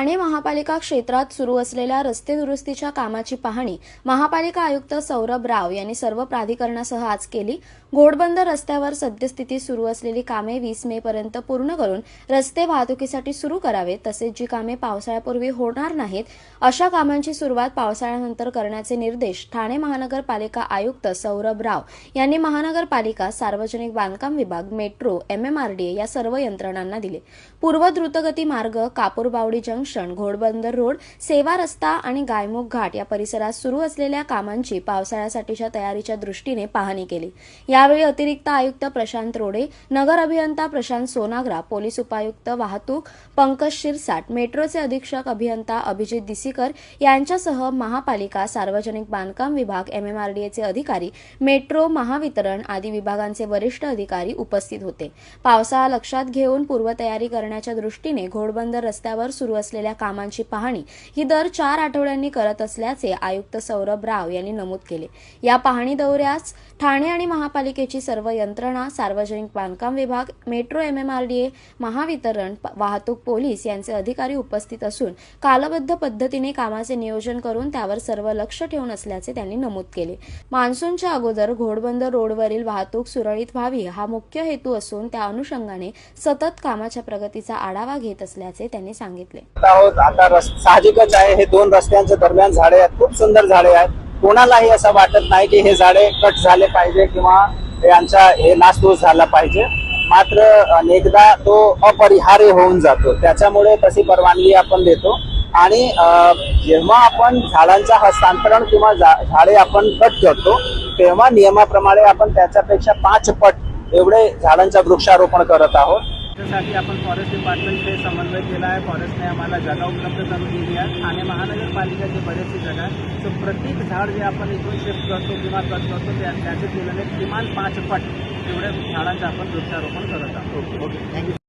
ठाणे महापालिका क्षेत्रात सुरू असलेल्या रस्ते दुरुस्तीच्या कामाची पाहणी महापालिका आयुक्त सौरभ राव यांनी सर्व प्राधिकरणासह आज केली. घोडबंद रस्त्यावर सद्यस्थिती सुरू असलेली कामे वीस मे पर्यंत पूर्ण करून रस्ते वाहतुकीसाठी सुरू करावेत तसेच जी कामे पावसाळ्यापूर्वी होणार नाहीत अशा कामांची सुरुवात पावसाळ्यानंतर करण्याचे निर्देश ठाणे महानगरपालिका आयुक्त सौरभ राव यांनी महानगरपालिका सार्वजनिक बांधकाम विभाग मेट्रो एमएमआरडीए या सर्व यंत्रणांना दिले. पूर्व द्रुतगती मार्ग कापूरबावडी जंक्शन घोडबंदर रोड सेवा रस्ता आणि गायमुख घाट या परिसरात सुरू असलेल्या कामांची पावसाळ्यासाठीच्या तयारीच्या दृष्टीने पाहणी केली. यावेळी अतिरिक्त आयुक्त प्रशांत रोडे नगर अभियंता प्रशांत सोनाग्रा पोलीस उपायुक्त वाहतूक पंकज शिरसाट मेट्रोचे अधीक्षक अभियंता अभिजित दिसीकर यांच्यासह महापालिका सार्वजनिक बांधकाम विभाग एमएमआरडीएचे अधिकारी मेट्रो महावितरण आदी विभागांचे वरिष्ठ अधिकारी उपस्थित होते. पावसाळा लक्षात घेऊन पूर्वतयारी करण्याच्या दृष्टीने घोडबंदर रस्त्यावर सुरू असलेल्या कामांची पाहणी ही दर चार आठवड्यांनी करत असल्याचे आयुक्त सौरभ राव यांनी नमूद केले. या पाहणी दौऱ्यास ठाणे आणि महापालिकेची सर्व यंत्रणा सार्वजनिक बांधकाम विभाग मेट्रो एमएमआरडीए महावितरण वाहतूक पोलीस यांचे अधिकारी उपस्थित असून कालबद्ध पद्धतीने कामाचे नियोजन करून त्यावर सर्व लक्ष ठेवून असल्याचे त्यांनी नमूद केले. मान्सूनच्या अगोदर घोडबंदर रोडवरील वाहतूक सुरळीत व्हावी हा मुख्य हेतू असून त्या अनुषंगाने सतत कामाच्या प्रगतीचा आढावा घेत असल्याचे त्यांनी सांगितले. आता साहजिकच आहे. हे दोन रस्त्यांच्या दरम्यान झाडे आहेत. खूप सुंदर झाडे आहेत. कोणालाही असं वाटत नाही की हे झाडे कट झाले पाहिजे किंवा यांचा हे नासधूस झाला पाहिजे. मात्र अनेकदा तो अपरिहार्य होऊन जातो. त्याच्यामुळे तशी परवानगी आपण देतो. आणि जेव्हा आपण झाडांचा हस्तांतरण किंवा झाडे आपण कट करतो तेव्हा नियमाप्रमाणे आपण त्याच्यापेक्षा पाच पट एवढे झाडांचं वृक्षारोपण करत आहोत. त्यासाठी आपण फॉरेस्ट डिपार्टमेंटचे समन्वय केला आहे. फॉरेस्टने आम्हाला जागा उपलब्ध करून दिली आहे. ठाणे महानगरपालिकेची बरेचशी जागा आहे सो प्रत्येक झाड जे आपण इथून शिफ्ट करतो किंवा कट करतो त्या त्याच्या तुलनेत किमान पाच पट एवढ्या झाडांचं आपण वृक्षारोपण करत आहोत. Okay thank you